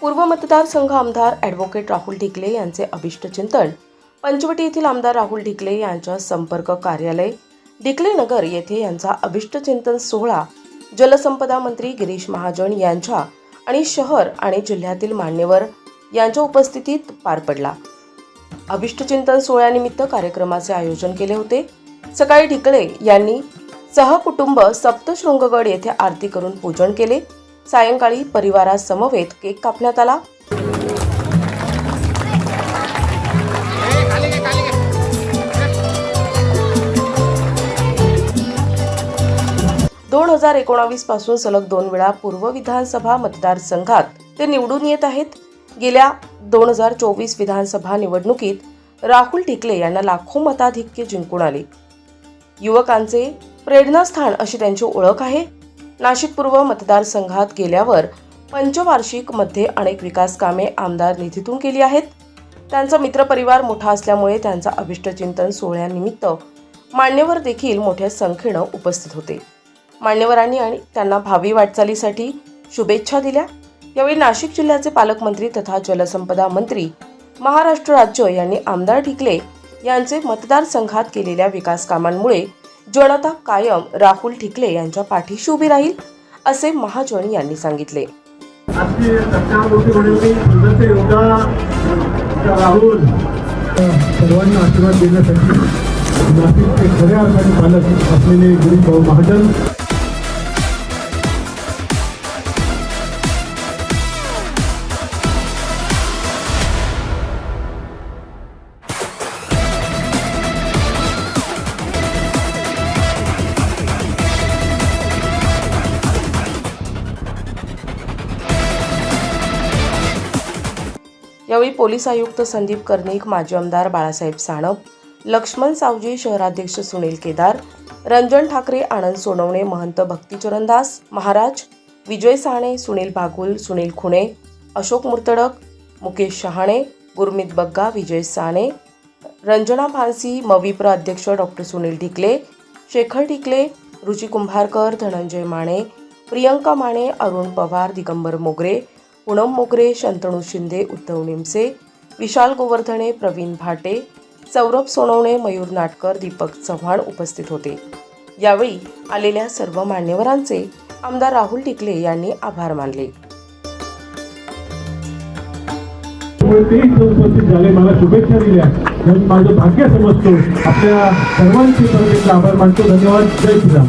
पूर्व मतदारसंघ आमदार ॲडव्होकेट राहुल ढिकले यांचे अभिष्टचिंतन पंचवटी येथील आमदार राहुल ढिकले यांच्या संपर्क कार्यालय. ढिकले नगर येथे यांचा अभिष्टचिंतन सोहळा. जलसंपदा मंत्री गिरीश महाजन यांच्या आणि शहर आणि जिल्ह्यातील मान्यवर यांच्या उपस्थितीत पार पडला. अभिष्टचिंतन सोहळ्यानिमित्त कार्यक्रमाचे आयोजन केले होते. सकाळी ढिकळे यांनी सहकुटुंब सप्तशृंगगड येथे आरती करून पूजन केले. सायंकाळी परिवारासमवेत केक कापण्यात आला. दोन हजार एकोणावीसपासून सलग दोन वेळा पूर्व विधानसभा मतदारसंघात ते निवडून येत आहेत. गेल्या दोन हजार चोवीस विधानसभा निवडणुकीत राहुल टिकले यांना लाखो मताधिक्य जिंकून आले. युवकांचे प्रेरणास्थान अशी त्यांची ओळख आहे. नाशिक पूर्व मतदारसंघात गेल्यावर पंचवार्षिकमध्ये अनेक विकास कामे आमदार निधीतून केली आहेत. त्यांचा मित्रपरिवार मोठा असल्यामुळे त्यांचा अभिष्टचिंतन सोहळ्यानिमित्त मान्यवर देखील मोठ्या संख्येनं उपस्थित होते. मान्यवरांनी आणि त्यांना भावी वाटचालीसाठी शुभेच्छा दिल्या. यावेळी नाशिक जिल्ह्याचे पालकमंत्री तथा जलसंपदा मंत्री महाराष्ट्र राज्य यांनी आमदार ढिकले यांचे मतदारसंघात केलेल्या विकास कामांमुळे जनता कायम राहुल ठिकले यांच्या पाठीशी उभी राहील असे महाजन यांनी सांगितले. राहुल. सर्वांना आशीर्वाद देण्यासाठी नाशिकचे खऱ्या अर्थाने पालक असलेले गिरीश भाऊ महाजन. यावेळी पोलीस आयुक्त संदीप कर्णिक माजी आमदार बाळासाहेब साणप लक्ष्मण सावजी शहराध्यक्ष सुनील केदार रंजन ठाकरे आनंद सोनवणे महंत भक्तीचरणदास महाराज विजय साणे सुनील बागुल सुनील खुणे अशोक मुर्तडक मुकेश शहाणे गुरमीत बग्गा विजय साने रंजना फांसी मविप्र अध्यक्ष डॉक्टर सुनील ढिकले शेखर ढिकले रुची कुंभारकर धनंजय माने प्रियंका माने अरुण पवार दिगंबर मोगरे पूनम मोगरे शंतणू शिंदे उद्धव निमसे विशाल गोवर्धने प्रवीण भाटे सौरभ सोनवणे मयूर नाटकर दीपक चव्हाण उपस्थित होते. यावेळी आलेल्या सर्व मान्यवरांचे आमदार राहुल टिकले यांनी आभार मानले. उपस्थित झाले. मला शुभेच्छा दिल्या. माझं भाग्य समजतो. आपल्या सर्वांचे आभार मानतो. धन्यवाद. जय श्रीराम.